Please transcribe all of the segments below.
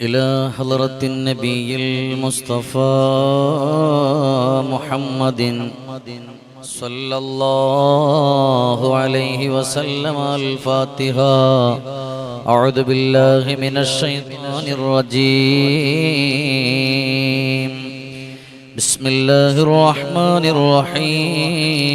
إلى حضرة النبي المصطفى محمد صلى الله عليه وسلم الفاتحة. أعوذ بالله من الشيطان الرجيم. بسم الله الرحمن الرحيم.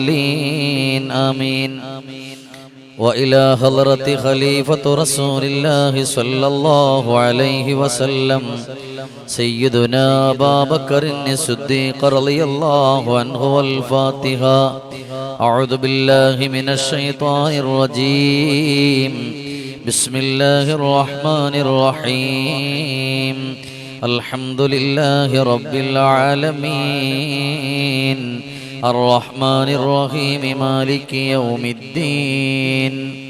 آمين. وإلى حضرة خليفة رسول الله صلى الله عليه وسلم. سيدنا أبا بكر الصديق رضي الله عنه والفاتحة. أعوذ بالله من الشيطان الرجيم. بسم الله الرحمن الرحيم. الحمد لله رب العالمين. الرحمن الرحيم مالك يوم الدين.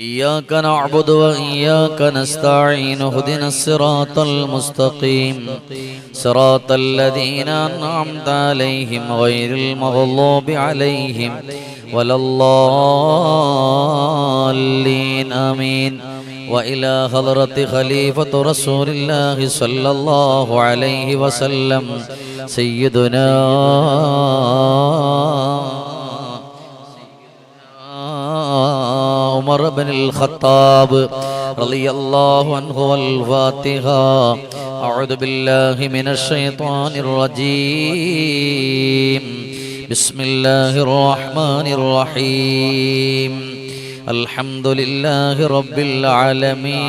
إياك نعبد وإياك نستعين اهدنا الصراط المستقيم. صراط الذين أنعمت عليهم غير المغضوب عليهم ولا الضالين آمين. وإلى حضرة خليفة رسول الله صلى الله عليه وسلم سيدنا عمر بن الخطاب رضي الله عنه والفاتحة. أعوذ بالله من الشيطان الرجيم. بسم الله الرحمن الرحيم. الحمد لله رب العالمين.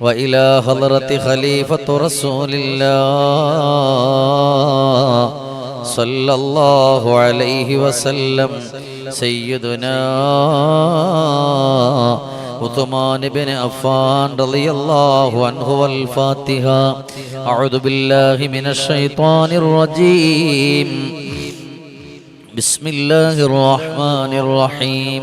وإلى حضرة خليفة رسول الله صلى الله عليه وسلم سيدنا عثمان بن عفان رضي الله عنه والفاتحة أعوذ بالله من الشيطان الرجيم بسم الله الرحمن الرحيم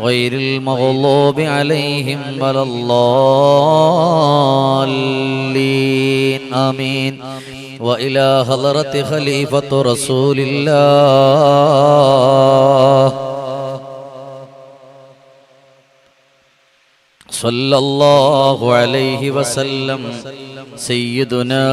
غير المغضوب عليهم ولا الضالين. آمين. وإلى حضرة خليفة رسول الله. صلى الله عليه وسلم. سيدنا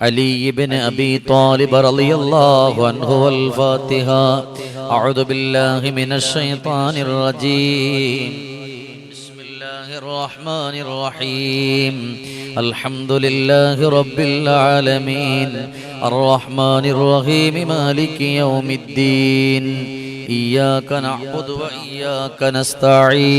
علي بن أبي طالب رضي الله عنه والفاتحة. أعوذ بالله من الشيطان الرجيم. بسم الله الرحمن الرحيم. الحمد لله رب العالمين. الرحمن الرحيم مالك يوم الدين. إياك نعبد وإياك نستعين.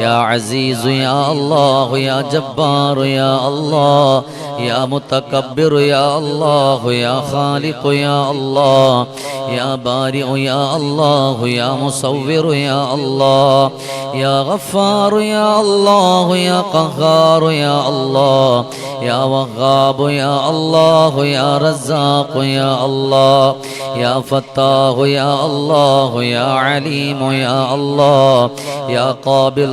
يا عزيز يا الله يا جبار يا الله يا متكبر يا الله يا خالق يا الله يا بارئ يا الله يا مصور يا الله يا غفار يا الله يا قهار يا الله يا وهاب يا الله يا رزاق يا الله يا فتاه يا الله يا عليم يا الله يا قابل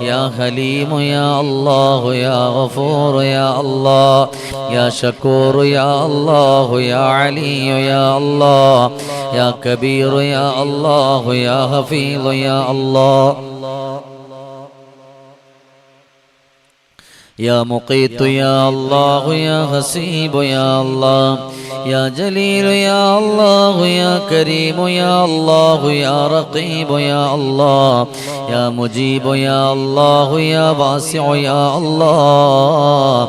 يا حليم يا الله يا غفور يا الله يا شكور يا الله يا علي يا الله يا كبير يا الله يا حفيظ يا الله. يا مقيت يا الله يا حسيب يا الله يا جليل يا الله يا كريم يا الله يا رقيب يا الله يا مجيب يا الله يا واسع يا الله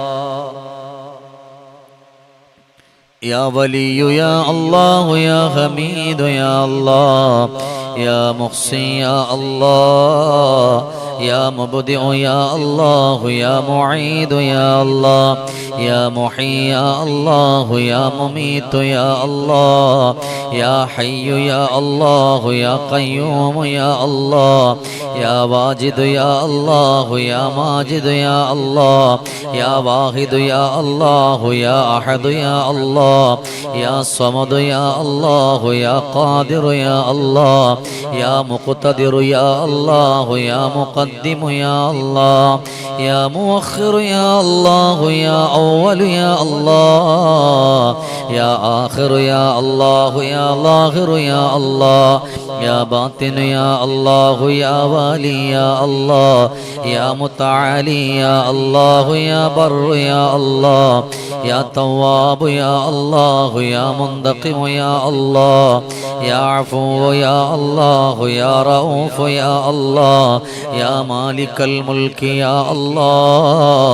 يا ولي يا الله يا حميد يا الله يا محسن يا الله يا مبدع يا الله يا معيد يا الله يا محيي يا الله يا مميت يا الله يا حي يا الله يا قيوم يا الله يا واجد يا الله يا ماجد يا الله يا واحد يا الله يا أحد يا الله يا صمد يا الله يا قادر يا الله يا مقتدر يا الله يا مقدم يا الله يا مؤخر يا الله يا أول يا الله يا آخر يا الله يا ظاهر يا الله يا باطن يا الله يا والي يا الله يا متعالي يا الله يا بر يا الله يا تواب يا الله يا منتقم يا الله يا عفو يا الله يا رؤوف يا الله يا مالك الملك يا الله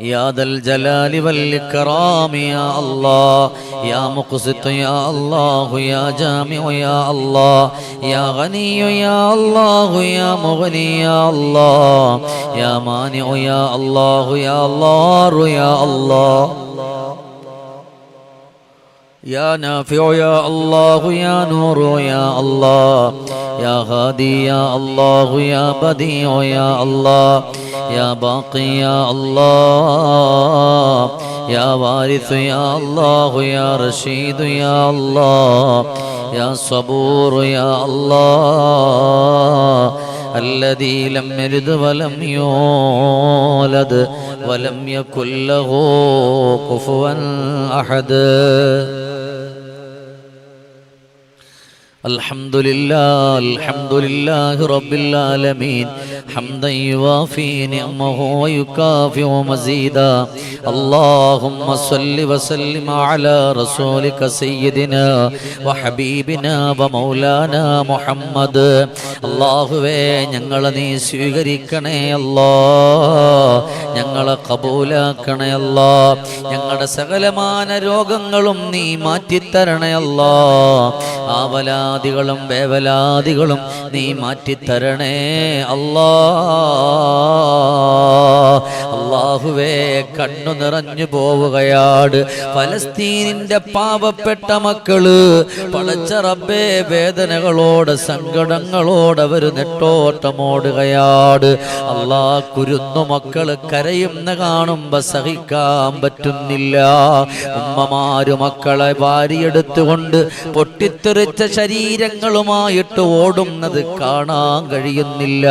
يا ذا الجلال والإكرام يا الله يا مقسط يا الله يا جامع يا الله يا غني يا الله يا مغني يا الله يا مانع يا الله يا الله يا الله يا نافع يا الله يا نور يا الله يا هادي يا الله يا بديع يا الله يا باقي يا الله يا وارث يا الله يا رشيد يا الله يا صبور يا الله. الذي لم يلد ولم يولد ولم يكن له كفوا أحد. الحمد لله الحمد لله رب العالمين حمدا يوافي نعمه ويكافئ مزيدا اللهم صل وسلم على رسولك سيدنا وحبيبنا ومولانا محمد അള്ളാഹുവേ ഞങ്ങളെ നീ സ്വീകരിക്കണേ അല്ലോ ഞങ്ങളെ കബൂലാക്കണേ അല്ലോ ഞങ്ങളുടെ സകലമാന രോഗങ്ങളും നീ മാറ്റിത്തരണേ അല്ലോ ആവലാദികളും വേവലാദികളും നീ മാറ്റിത്തരണേ അല്ലാ അള്ളാഹുവേ കണ്ണു നിറഞ്ഞു പോവുകയാണ് ഫലസ്തീനിന്റെ പാവപ്പെട്ട മക്കൾ പടച്ച റബ്ബേ വേദനകളോട് സങ്കടങ്ങളോട് അവർ നെട്ടോട്ടമോടുകയാണ് അള്ളാ കുരുന്നു മക്കൾ കരയുന്ന കാണുമ്പോ സഹിക്കാൻ പറ്റുന്നില്ല. ഉമ്മമാരു മക്കളെ വാരിയെടുത്തുകൊണ്ട് പൊട്ടിത്തെറിച്ച ശരീരങ്ങളുമായിട്ട് ഓടുന്നത് കാണാൻ കഴിയുന്നില്ല.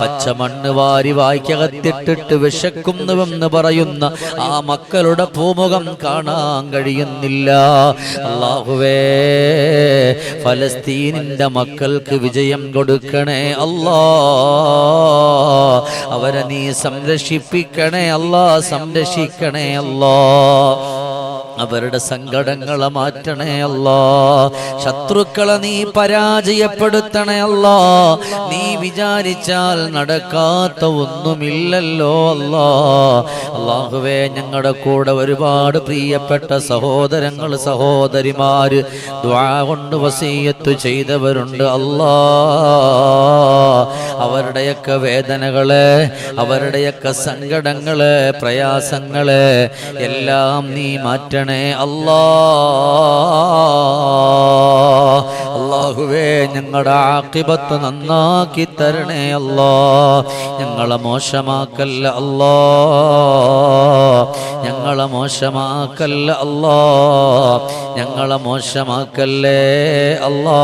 പച്ചമണ്ണ് വാരി വായിക്കകത്തിട്ടിട്ട് വിശക്കുന്നുവെന്ന് പറയുന്ന ആ മക്കളുടെ പൂമുഖം കാണാൻ കഴിയുന്നില്ല. അള്ളാഹുവേ ഫലസ്തീനിന്റെ മക്കൾക്ക് വിജയം കൊടുക്കണേ അല്ലാ. അവരെ നീ സംരക്ഷിപ്പിക്കണേ അല്ലാ സംരക്ഷിക്കണേ അല്ലാ. അവരുടെ സങ്കടങ്ങളെ മാറ്റണേ അല്ലോ. ശത്രുക്കളെ നീ പരാജയപ്പെടുത്തണേ അല്ലോ. നീ വിചാരിച്ചാൽ നടക്കാത്ത ഒന്നുമില്ലല്ലോ അല്ലോ. അള്ളാഹുവേ ഞങ്ങളുടെ കൂടെ ഒരുപാട് പ്രിയപ്പെട്ട സഹോദരങ്ങൾ സഹോദരിമാര് കൊണ്ട് വസീയത്ത് ചെയ്തവരുണ്ട് അല്ലാ. അവരുടെയൊക്കെ വേദനകളെ അവരുടെയൊക്കെ സങ്കടങ്ങൾ പ്രയാസങ്ങൾ എല്ലാം നീ മാറ്റണേ. അല്ലാ അല്ലാഹുവേ ഞങ്ങളുടെ ആക്കിബത്ത് നന്നാക്കി തരണേ അല്ലാ ഞങ്ങളെ മോശമാക്കല്ല അല്ലാ ഞങ്ങളെ മോശമാക്കല്ല അല്ലാ ഞങ്ങളെ മോശമാക്കല്ലേ അല്ലാ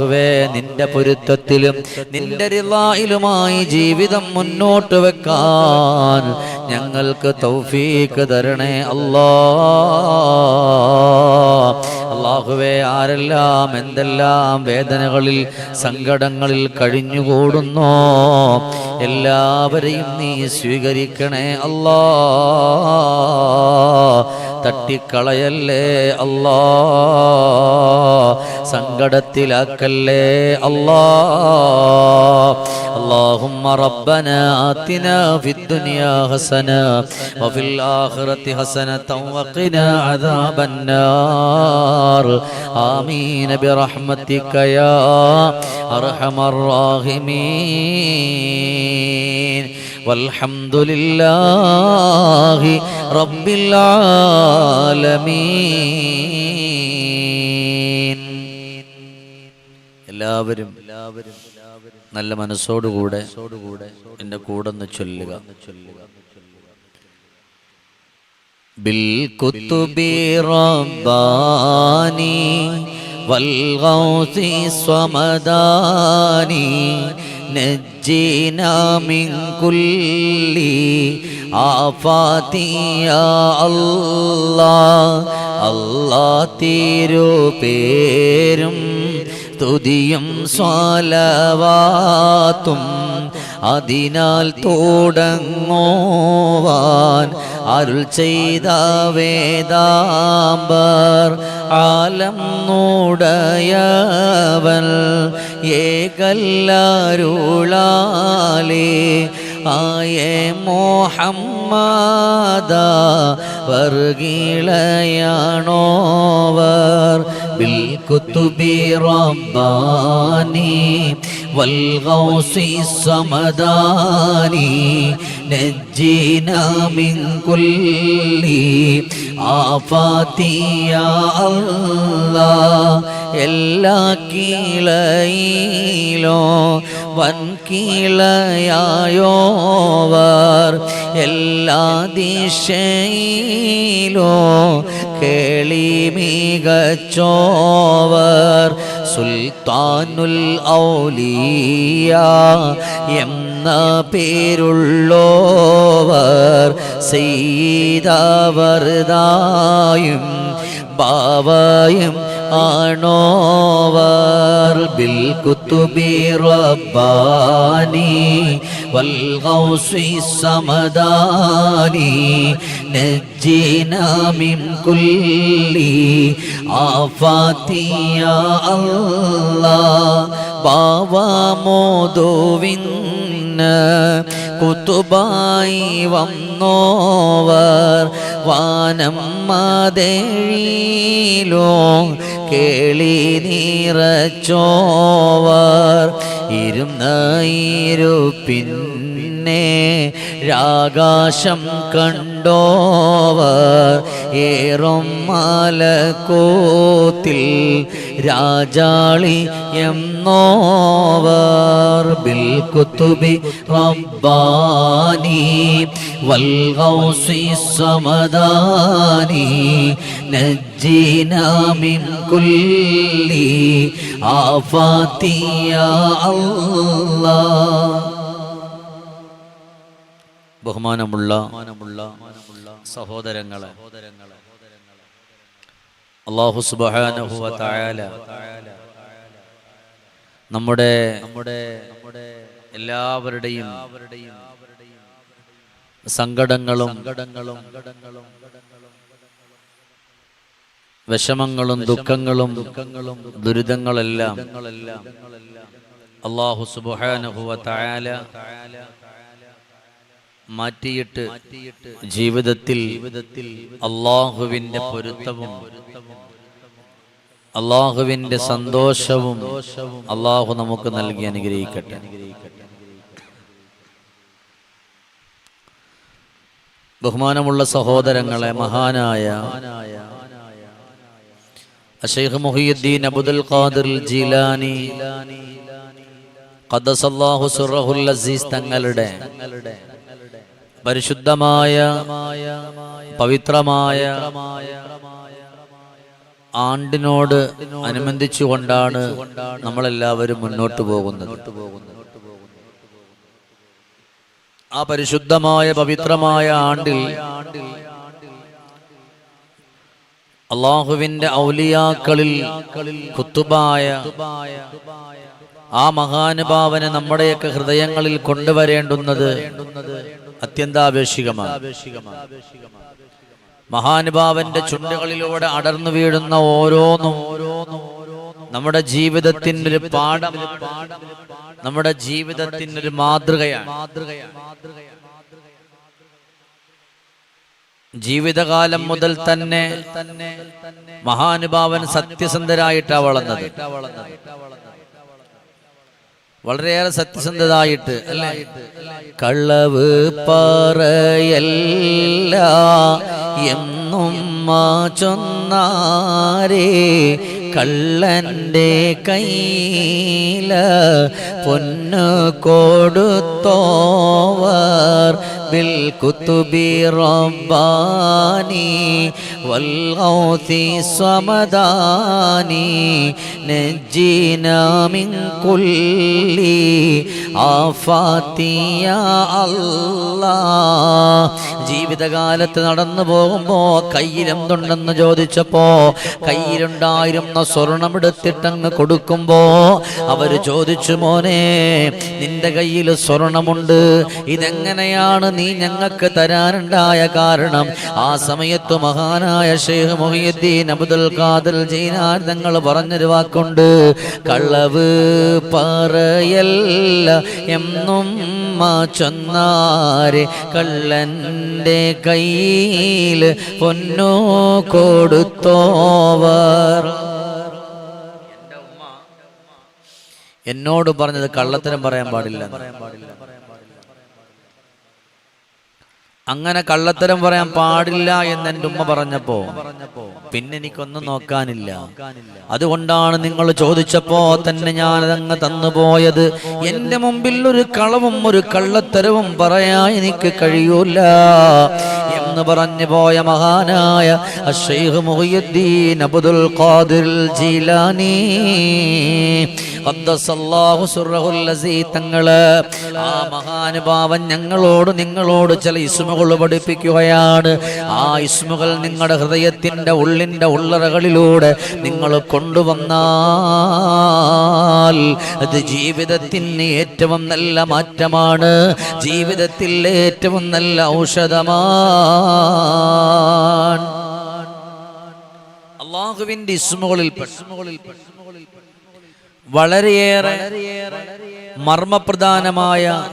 അള്ളാഹുവേ നിന്റെ പൊരുത്തത്തിലും നിന്റെ റിലായിലുമായി ജീവിതം മുന്നോട്ട് വെക്കാൻ ഞങ്ങൾക്ക് തൗഫീക്ക് തരണേ അല്ലാ. അള്ളാഹുവേ ആരെല്ലാം എന്തെല്ലാം വേദനകളിൽ സങ്കടങ്ങളിൽ കഴിഞ്ഞുകൂടുന്നോ എല്ലാവരെയും നീ സ്വീകരിക്കണേ അല്ലാ. തട്ടിക്കളയല്ലേ അല്ലാ സങ്കടത്തിലാക്കല്ലേ അല്ലാ اللهم ربنا آتنا في الدنيا حسنة وفي الآخرة حسنة وقنا عذاب النار آمين برحمتك يا أرحم الراحمين والحمد لله رب العالمين എല്ലാവരും എല്ലാവരും നല്ല മനസ്സോടുകൂടെ എൻ്റെ കൂടെ ഒന്ന് ചൊല്ലുക بالكتب رباني والغوث الصمداني نجينا من كل ആഫാത്തിയ അല്ലാ അല്ലാ തീരോ പേരും തുതിയും സ്വാലവാത്തും അതിനാൽ തോടങ്ങോവാൻ അരുൾ ചെയ്ത വേദാമ്പർ ആലം നൂടയവൽ ഏകല്ലാരുളാലേ ആയേ മോഹമ്മദ വർഗീളയാണോവർ بالكتب رباني والغوث الصمداني نجينا من كل آفات يا الله എല്ലാ കീളയിലോ വൻകീളയായോവർ എല്ലാ ദിശയിലോ കേളി മികച്ചോവർ. സുൽത്താനുൽ ഔലിയ എന്ന പേരുള്ളോവർ. ചെയ്തവർദായും ബാവയും ആണോവർ ബിൽ കുത്തുബി റബ്ബാനി വൽ ഗൗസി സമദാനി നജ്ജിനാ മിൻ കുല്ലി ആഫാതി യാ അല്ലാഹ് ബാവ മോദുവിൻ കുത്തുബായി വന്നോവർ വാനം മതേഴിലോ കേളി നീറച്ചോവർ ഇരുന്ന ഇരുപ്പിന്നെ രാകാശം കണ്ടോവർ ഏറും മലക്കോത്തിൽ രാജാളി എന്നോവർ. ബിൽക്കുത്തുബി റബ്ബാനി വൽഗൗസി സമദാനി നജ്ജീനാമിൻ കുല്ലി ആഫാതി യാ അല്ലാഹ്. ബഹുമാനമുള്ള സഹോദരങ്ങളെ. അള്ളാഹു സുബ്ഹാനഹു നമ്മുടെ നമ്മുടെ നമ്മുടെ എല്ലാവരുടെയും സങ്കടങ്ങളും വിഷമങ്ങളും ദുഃഖങ്ങളും ദുഃഖങ്ങളും ദുരിതങ്ങളെല്ലാം അള്ളാഹു തആല മാറ്റിയിട്ട് ജീവിതത്തിൽ അള്ളാഹുവിന്റെ പൊരുത്തവും അള്ളാഹുവിന്റെ സന്തോഷവും അള്ളാഹു നമുക്ക് നൽകി അനുഗ്രഹിക്കട്ടെ. ബഹുമാനമുള്ള സഹോദരങ്ങളെ മഹാനായ അഷൈഖ് മുഹിയുദ്ദീൻ അബുദുൽ ഖാദിർ ജീലാനി ഖദ്ദസല്ലാഹു സുറഹുൽ അസീസ് തങ്ങളുടെ പരിശുദ്ധമായ പവിത്രമായ ആണ്ടിനോട് അനുബന്ധിച്ചുകൊണ്ടാണ് നമ്മളെല്ലാവരും മുന്നോട്ട് പോകുന്നത്. ആ പരിശുദ്ധമായ പവിത്രമായ ആണ്ടിൽ അള്ളാഹുവിന്റെ ഔലിയാക്കളിൽ കുത്തുബായ ആ മഹാനുഭാവനെ നമ്മുടെയൊക്കെ ഹൃദയങ്ങളിൽ കൊണ്ടുവരേണ്ടുന്നത് അത്യന്താപേക്ഷികമാണ്. മഹാനുഭാവന്റെ ചുണ്ടുകളിലൂടെ അടർന്നു വീഴുന്ന ഓരോന്നും നമ്മുടെ ജീവിതത്തിന്റെ ഒരു പാഠം നമ്മുടെ ജീവിതത്തിന്റെ ഒരു മാതൃകയാണ്. ജീവിതകാലം മുതൽ തന്നെ മഹാനുഭാവൻ സത്യസന്ധരായിട്ടാണ് വളർന്നത്. വളരെയേറെ സത്യസന്ധതായിട്ട് അല്ലേ? കള്ളവ് പറയല്ല എന്നും ചൊന്നാരേ കള്ളന്റെ കയ്യില പൊന്നു കൊടുത്തോവർ ബിൽ رباني റബ്ബാനി വൽ نجينا من كل മിൻ കുല്ലി ആഫാതി യാ അല്ലാഹ് ജീവിതകാലത്ത് നടന്നു പോകുമ്പോ കയ്യിലെന്തുണ്ടെന്ന് ചോദിച്ചപ്പോ കയ്യിലുണ്ടായിരുന്ന സ്വർണമെടുത്തിട്ടങ്ങ് കൊടുക്കുമ്പോ അവർ ചോദിച്ചു മോനെ നിന്റെ കയ്യിൽ സ്വർണമുണ്ട്. ഇതെങ്ങനെയാണ് നീ ഞങ്ങൾക്ക് തരാനുണ്ടായ കാരണം. ആ സമയത്ത് മഹാനായ ഷെയ്ഖ് മൊഹിയുദ്ദീൻ അബ്ദുൽ ഖാദർ ജീനാൻ ഞങ്ങൾ പറഞ്ഞൊരു വാക്കുണ്ട്. കളവ് പറയല്ല എന്നും ചൊന്നാരെ കള്ളന്റെ കയ്യിൽ പൊന്നോ കൊടുത്തോവർ. എന്നോട് പറഞ്ഞത് കള്ളത്തരം പറയാൻ പാടില്ല. അങ്ങനെ കള്ളത്തരം പറയാൻ പാടില്ല എന്ന് എന്റെ ഉമ്മ പറഞ്ഞപ്പോ പിന്നെ എനിക്കൊന്നും നോക്കാനില്ല. അതുകൊണ്ടാണ് നിങ്ങൾ ചോദിച്ചപ്പോ തന്നെ ഞാൻ അതങ്ങ് തന്നുപോയത്. എന്റെ മുമ്പിൽ ഒരു കളവും ഒരു കള്ളത്തരവും പറയാൻ എനിക്ക് കഴിയൂല. എന്ന് പറഞ്ഞു പോയ മഹാനായ അഷൈഖ് മുഹിയുദ്ദീൻ അബ്ദുൽ ഖാദിർ ജീലാനി. തങ്ങൾ ആ മഹാനുഭാവൻ ഞങ്ങളോട് നിങ്ങളോട് ചില ഇസ്മുകൾ പഠിപ്പിക്കുകയാണ്. ആ ഇസ്മുകൾ നിങ്ങളുടെ ഹൃദയത്തിന്റെ ഉള്ളിന്റെ ഉള്ളറകളിലൂടെ നിങ്ങൾ കൊണ്ടുവന്നാൽ അത് ജീവിതത്തിന് ഏറ്റവും നല്ല മാറ്റമാണ്. ജീവിതത്തിൽ ഏറ്റവും നല്ല ഔഷധമാണ്. അള്ളാഹുവിന്റെ ഇസ്മുകളിൽ വളരെയേറെ മർമ്മപ്രധാനമായ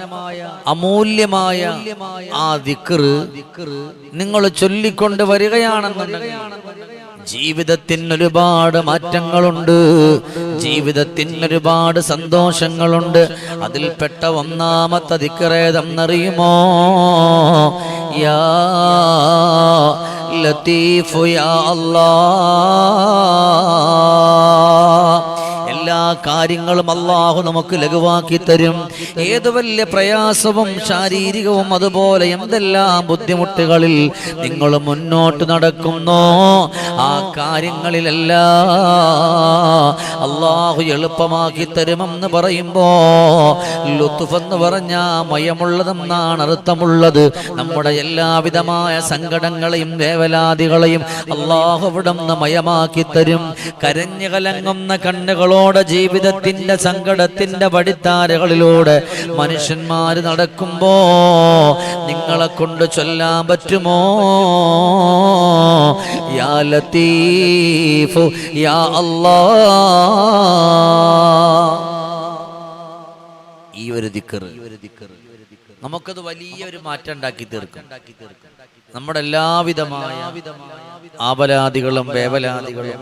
അമൂല്യമായ ആ ദിക്റ് നിങ്ങൾ ചൊല്ലിക്കൊണ്ട് വരികയാണെന്നുണ്ടെങ്കിൽ ജീവിതത്തിന് ഒരുപാട് മാറ്റങ്ങളുണ്ട്. ജീവിതത്തിന് ഒരുപാട് സന്തോഷങ്ങളുണ്ട്. അതിൽപ്പെട്ട ഒന്നാമത്തെ ദിക്കറേതെന്നറിയുമോ യാ ലത്തീഫു യാ അല്ലാ. കാര്യങ്ങളും അള്ളാഹു നമുക്ക് ലഘുവാക്കി തരും. ഏത് വലിയ പ്രയാസവും ശാരീരികവും അതുപോലെ എന്തെല്ലാം ബുദ്ധിമുട്ടുകളിൽ നിങ്ങൾ മുന്നോട്ട് നടക്കുന്നു ആ കാര്യങ്ങളിലല്ല അള്ളാഹു എളുപ്പമാക്കി തരുമെന്ന് പറയുമ്പോ ലുത്തുഫ് എന്ന് പറഞ്ഞ മയമുള്ളതെന്നാണ് അർത്ഥമുള്ളത്. നമ്മുടെ എല്ലാവിധമായ സങ്കടങ്ങളെയും വേവലാതികളെയും അള്ളാഹു നിന്ന് മയമാക്കി തരും. കരഞ്ഞു കലങ്ങുന്ന കണ്ണുകളോടെ ജീവിതത്തിന്റെ സങ്കടത്തിന്റെ വടിത്താരകളിലൂടെ മനുഷ്യന്മാർ നടക്കുമ്പോ നിങ്ങളെ കൊണ്ട് ചൊല്ലാൻ പറ്റുമോ? യാ ലത്തീഫു യാ അല്ലാ ഈ ഒരു ദിക്കറ് നമുക്കത് വലിയൊരു മാറ്റം ഉണ്ടാക്കി തീർക്കും. നമ്മുടെ എല്ലാവിധമായ ആപലാദികളും വേവലാദികളും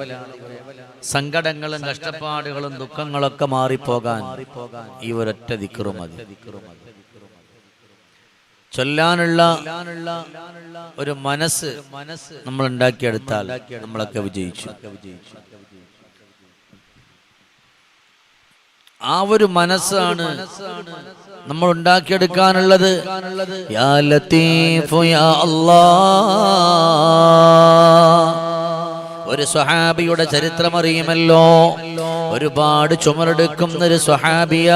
സങ്കടങ്ങളും കഷ്ടപ്പാടുകളും ദുഃഖങ്ങളൊക്കെ മാറിപ്പോകാൻ ഈ ഒരൊറ്റ ദിക്കറും മതി. ചൊല്ലാനുള്ള ഒരു മനസ്സ് മനസ്സ് നമ്മൾ ഉണ്ടാക്കിയെടുത്താൽ നമ്മളൊക്കെ വിജയിച്ചു. ആ ഒരു മനസ്സാണ് നമ്മൾ ഉണ്ടാക്കിയെടുക്കാനുള്ളത്. യാ ലത്തീഫു യാ അല്ലാ ഒരു സ്വഹാബിയുടെ ചരിത്രം അറിയുമല്ലോ ഒരുപാട് ചുമരെടുക്കുന്ന ഒരു സ്വഹാബിയ.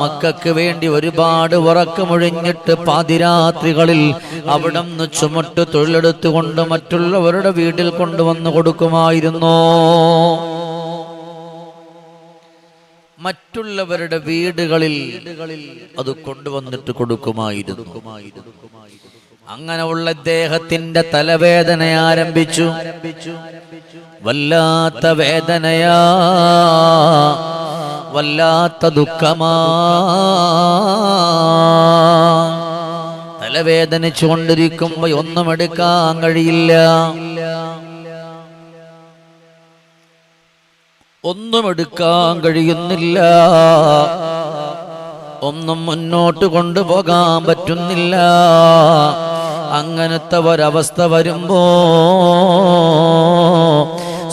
മക്കൾക്ക് വേണ്ടി ഒരുപാട് ഉറക്കമൊഴിഞ്ഞിട്ട് പാതിരാത്രികളിൽ അവിടെ നിന്ന് ചുമട്ട് തൊഴിലെടുത്തുകൊണ്ട് മറ്റുള്ളവരുടെ വീട്ടിൽ കൊണ്ടുവന്ന് കൊടുക്കുമായിരുന്നു. മറ്റുള്ളവരുടെ വീടുകളിൽ അത് കൊണ്ടുവന്നിട്ട് കൊടുക്കുമായിരുന്നു. അങ്ങനെയുള്ള അദ്ദേഹത്തിന്റെ തലവേദന ആരംഭിച്ചു. വല്ലാത്ത വേദനയാ വല്ലാത്ത ദുഃഖമാ. തലവേദനിച്ചു കൊണ്ടിരിക്കുമ്പോ ഒന്നും എടുക്കാൻ കഴിയില്ല. ഒന്നും എടുക്കാൻ കഴിയുന്നില്ല. ഒന്നും മുന്നോട്ട് കൊണ്ടുപോകാൻ പറ്റുന്നില്ല. അങ്ങനത്തെ ഒരവസ്ഥ വരുമ്പോ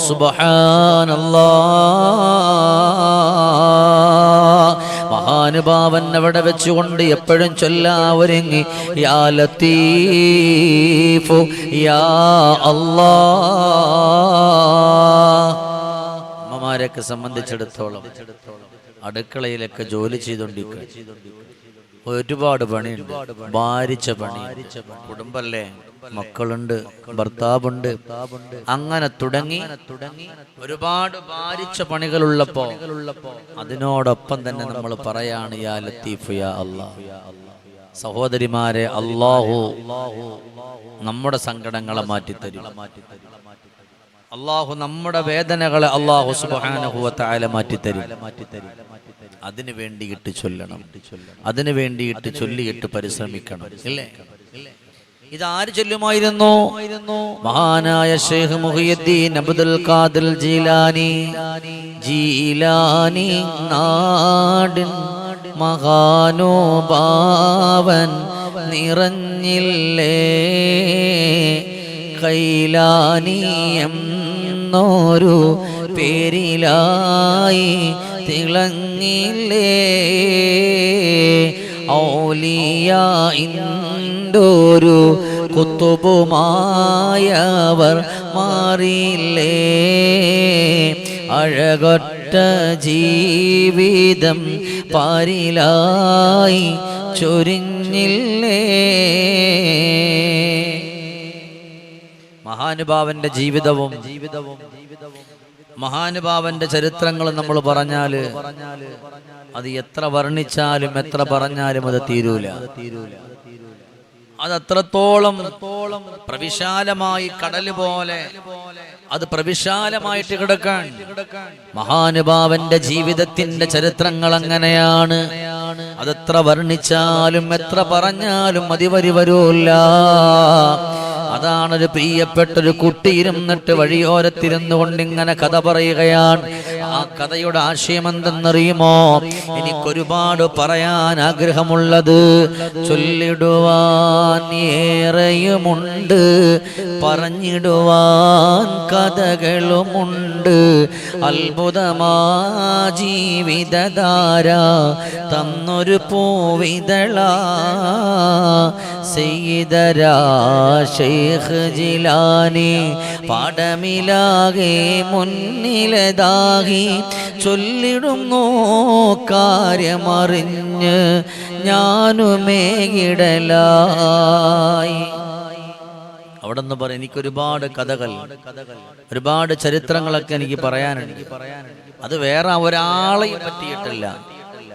സുബഹാനല്ലാ. മഹാനുഭാവൻ അവിടെ വെച്ചുകൊണ്ട് എപ്പോഴും ചൊല്ലാവരങ്ങി യാ ലത്തീഫു യാ അല്ലാ. അമ്മമാരെയൊക്കെ സംബന്ധിച്ചിടത്തോളം അടുക്കളയിലൊക്കെ ജോലി ചെയ്തുകൊണ്ടിരിക്കുക ഒരുപാട് പണി ഭാരിച്ച പണി കുടുംബല്ലേ? മക്കളുണ്ട് ഭർത്താവുണ്ട്. അങ്ങനെ തുടങ്ങി ഒരുപാട് ഭാരിച്ച പണികളുള്ളപ്പോ അതിനോടൊപ്പം തന്നെ നമ്മൾ പറയാണ് യാ ലത്തീഫ് യാ സഹോദരിമാരെ അള്ളാഹു നമ്മുടെ സങ്കടങ്ങളെ മാറ്റിത്തരും. അള്ളാഹു നമ്മുടെ വേദനകളെ അള്ളാഹു മാറ്റി മാറ്റിത്തരും. അതിനു വേണ്ടിയിട്ട് ചൊല്ലണം. അതിനു വേണ്ടിയിട്ട് ചൊല്ലിയിട്ട് പരിശ്രമിക്കണം. ഇല്ലേ? ഇതാര് ചൊല്ലുമായിരുന്നു? മഹാനായ ഷെയ്ഖ് മുഹിയുദ്ദീൻ അബ്ദുൽ ഖാദിർ ജീലാനി. ജീലാനി നാടിൻ മഹാനോപാവൻ നിറഞ്ഞില്ലേ? കൈലാനിയെന്നൊരു പേരിലായി തിളങ്ങില്ലേ? ഔലിയ ഇൻഡോരു കുത്തുബുമായവർ മാറിയില്ലേ? അഴകൊട്ട ജീവിതം പാരിലായി ചൊരിഞ്ഞില്ലേ? മഹാനുഭാവന്റെ ജീവിതവും ജീവിതവും മഹാനുഭാവന്റെ ചരിത്രങ്ങൾ നമ്മൾ പറഞ്ഞാൽ അത് എത്ര വർണിച്ചാലും എത്ര പറഞ്ഞാലും അത് തീരൂല. അത് അത്രത്തോളം പ്രവിശാലമായി കടൽ പോലെ അത് പ്രവിശാലമായിട്ട് കിടക്കാൻ മഹാനുഭാവന്റെ ജീവിതത്തിന്റെ ചരിത്രങ്ങൾ അങ്ങനെയാണ്. അതെത്ര വർണിച്ചാലും എത്ര പറഞ്ഞാലും മതിവരി വരൂല്ല. അതാണൊരു പ്രിയപ്പെട്ടൊരു കുട്ടി ഇരുന്നിട്ട് വഴിയോരത്തിരുന്നു കൊണ്ട് ഇങ്ങനെ കഥ പറയുകയാണ്. ആ കഥയുടെ ആശയം എന്തെന്നറിയുമോ എനിക്കൊരുപാട് പറയാൻ ആഗ്രഹമുള്ളത്. ചൊല്ലിടുവാൻ ഏറെയുമുണ്ട്. പറഞ്ഞിടുവാൻ കഥകളുമുണ്ട്. അത്ഭുതമാ ജീവിതധാര തന്നൊരു പൂവിതള. സെയ്തരാ ഷെയ്ഖ് ജിലാനി പാടമിലാകെ മുന്നിലതാകി. ചൊല്ലിടുന്നു കാര്യമറിഞ്ഞ് ഞാനുമേകിടലായി അവിടെ നിന്ന് പറയാം എനിക്ക് ഒരുപാട് കഥകൾ ഒരുപാട് ചരിത്രങ്ങളൊക്കെ എനിക്ക് പറയാനുണ്ട്. അത് വേറെ ഒരാളെയും പറ്റിയിട്ടില്ല.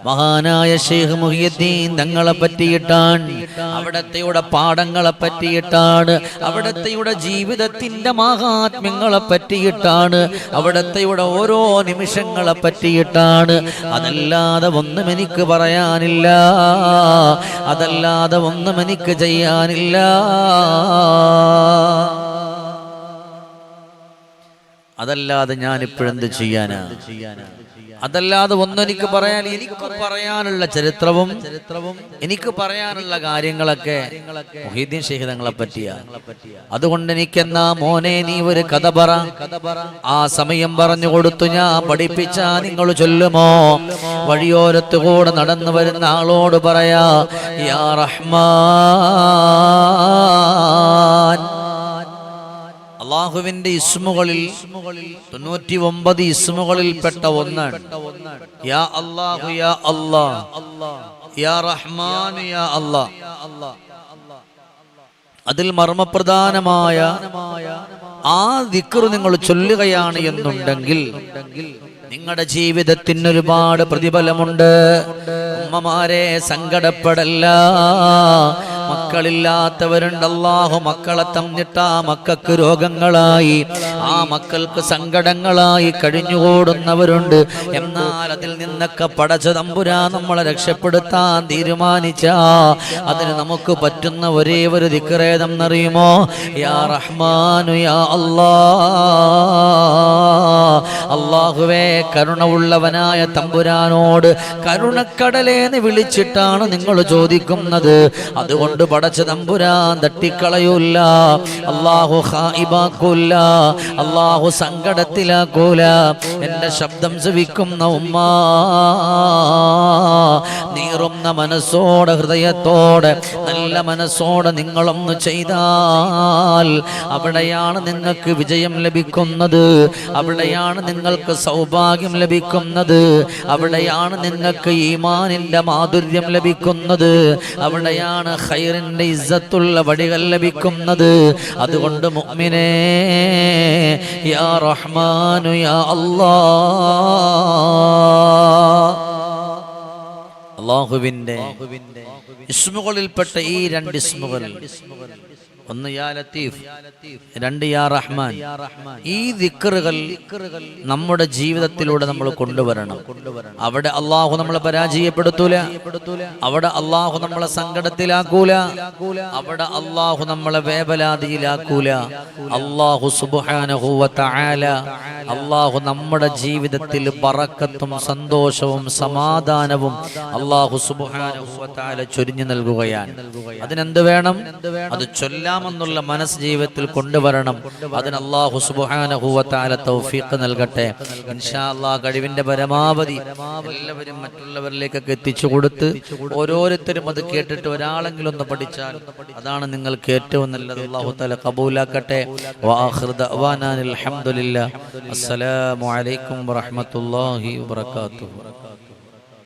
മഹാനായ ഷെയ്ഖ് മുഹിയുദ്ദീൻ തങ്ങളെ പറ്റിയിട്ടാണ്. അവിടത്തെയുടെ പാഠങ്ങളെ പറ്റിയിട്ടാണ്. അവിടത്തെയുടെ ജീവിതത്തിന്റെ മഹാത്മ്യങ്ങളെ പറ്റിയിട്ടാണ്. അവിടത്തെയുടെ ഓരോ നിമിഷങ്ങളെ പറ്റിയിട്ടാണ്. അതല്ലാതെ ഒന്നും എനിക്ക് പറയാനില്ല. അതല്ലാതെ ഒന്നും എനിക്ക് ചെയ്യാനില്ല. അതല്ലാതെ ഞാൻ ഇപ്പോഴെന്ത് ചെയ്യാനാ? അതല്ലാതെ ഒന്നും എനിക്ക് പറയാൻ എനിക്ക് പറയാനുള്ള ചരിത്രവും ചരിത്രവും എനിക്ക് പറയാനുള്ള കാര്യങ്ങളൊക്കെ മൊഹീദ്ദീൻ ഷെയ്ഖ് തങ്ങളെ പറ്റിയ. അതുകൊണ്ട് എനിക്കെന്നാ മോനെ നീ ഒരു കഥ പറ. ആ സമയം പറഞ്ഞു കൊടുത്തു ഞാൻ പഠിപ്പിച്ച നിങ്ങൾ ചൊല്ലുമോ? വഴിയോരത്ത് കൂടെ നടന്നു വരുന്ന ആളോട് പറയാ യാ റഹ്മാൻ അള്ളാഹുവിന്റെ ഇസ്മുകളിൽ തൊണ്ണൂറ്റി ഒമ്പത് ഇസ്മുകളിൽ പെട്ട ഒന്നാണ്. യാ അല്ലാഹു യാ അല്ലാ. യാ റഹ്മാൻ യാ അല്ലാ. അതിൽ മർമ്മപ്രധാനമായ ആ ദിക്റ് നിങ്ങൾ ചൊല്ലുകയാണ് എന്നുണ്ടെങ്കിൽ നിങ്ങളുടെ ജീവിതത്തിന് ഒരുപാട് പ്രതിഫലമുണ്ട്. ഉമ്മമാരെ സങ്കടപ്പെടല്ല. മക്കളില്ലാത്തവരുണ്ട് അള്ളാഹു മക്കളെ തന്നിട്ട് ആ മക്കൾക്ക് രോഗങ്ങളായി ആ മക്കൾക്ക് സങ്കടങ്ങളായി കഴിഞ്ഞുകൂടുന്നവരുണ്ട്. എന്നാൽ അതിൽ നിന്നൊക്കെ പടച്ച തമ്പുരാ നമ്മളെ രക്ഷപ്പെടുത്താൻ തീരുമാനിച്ച. അതിന് നമുക്ക് പറ്റുന്ന ഒരേ ഒരു ദിക്റേതെന്നറിയുമോ യാ റഹ്മാനു യാ അല്ലാ അള്ളാഹുവേ കരുണ ഉള്ളവനായ തമ്പുരാനോട് കരുണക്കടലേന്ന് വിളിച്ചിട്ടാണ് നിങ്ങൾ ചോദിക്കുന്നത്. അതുകൊണ്ട് പടച്ച തമ്പുരാൻ തട്ടിക്കളയൂല്ല അള്ളാഹു ഹായിബാക്കൂല അള്ളാഹു സങ്കടത്തിലാക്കൂല. എന്റെ ശബ്ദം ശ്രവിക്കുന്ന ഉമ്മ നീറുന്ന മനസ്സോടെ ഹൃദയത്തോടെ നല്ല മനസ്സോടെ നിങ്ങളൊന്ന് ചെയ്താൽ അവിടെയാണ് നിങ്ങൾക്ക് വിജയം ലഭിക്കുന്നത്. അവിടെയാണ് നിങ്ങൾക്ക് സൗഭാഗ്യം ലഭിക്കുന്നത്. അവിടെയാണ് നിങ്ങൾക്ക് ഈമാനിന്റെ മാധുര്യം ലഭിക്കുന്നത്. അവിടെയാണ് ഖൈറിന്റെ ഇസ്സത്തുള്ള വടികൾ ലഭിക്കുന്നത് അതുകൊണ്ട് മുഅ്മിനേ യാ റഹ്മാനു യാ അല്ലാ അള്ളാഹുവിന്റെ ഇസ്മുകളിൽപ്പെട്ട ഈ രണ്ട് ഇസ്മുകൾ ഒന്ന് യാ ലത്തീഫ് രണ്ട് യാ റഹ്മാൻ. ഈ ദിക്കറുകൾ നമ്മുടെ ജീവിതത്തിലൂടെ നമ്മൾ കൊണ്ടുവരണം. അവിടെ അള്ളാഹു നമ്മളെ പരാജയപ്പെടുത്തൂല. അവിടെ അള്ളാഹു നമ്മളെ സങ്കടത്തിലാക്കൂല. അവിടെ അള്ളാഹു നമ്മളെ വേവലാതിയിലാക്കൂല. അള്ളാഹു സുബ്ഹാനഹു തആല അള്ളാഹു നമ്മുടെ ജീവിതത്തിൽ പറക്കത്തും സന്തോഷവും സമാധാനവും അള്ളാഹു സുബ്ഹാനഹു തആല ചൊരിഞ്ഞു നൽകുകയാണ്. അതിനെന്ത് വേണം? അത് ചൊല്ലാമെന്നുള്ള മനസ്സ് ജീവിതത്തിൽ കൊണ്ടുവരണം. അതിന് അള്ളാഹു സുബ്ഹാനഹു തആല തൗഫീഖ് നൽകട്ടെ. ഇൻഷാ അള്ളാഹ് കഴിവിന്റെ പരമാവധി എല്ലാവരും മറ്റുള്ളവരിലേക്കൊക്കെ എത്തിച്ചു കൊടുത്ത് ഓരോരുത്തരും അത് കേട്ടിട്ട് ഒരാളെങ്കിലും ഒന്ന് പഠിച്ചാൽ അതാണ് നിങ്ങൾക്ക് ഏറ്റവും നല്ലത്. അള്ളാഹു തആല കബൂലാക്കട്ടെ. അസ്സലാമു അലൈക്കും വറഹ്മത്തുള്ളാഹി വബറകാതുഹു.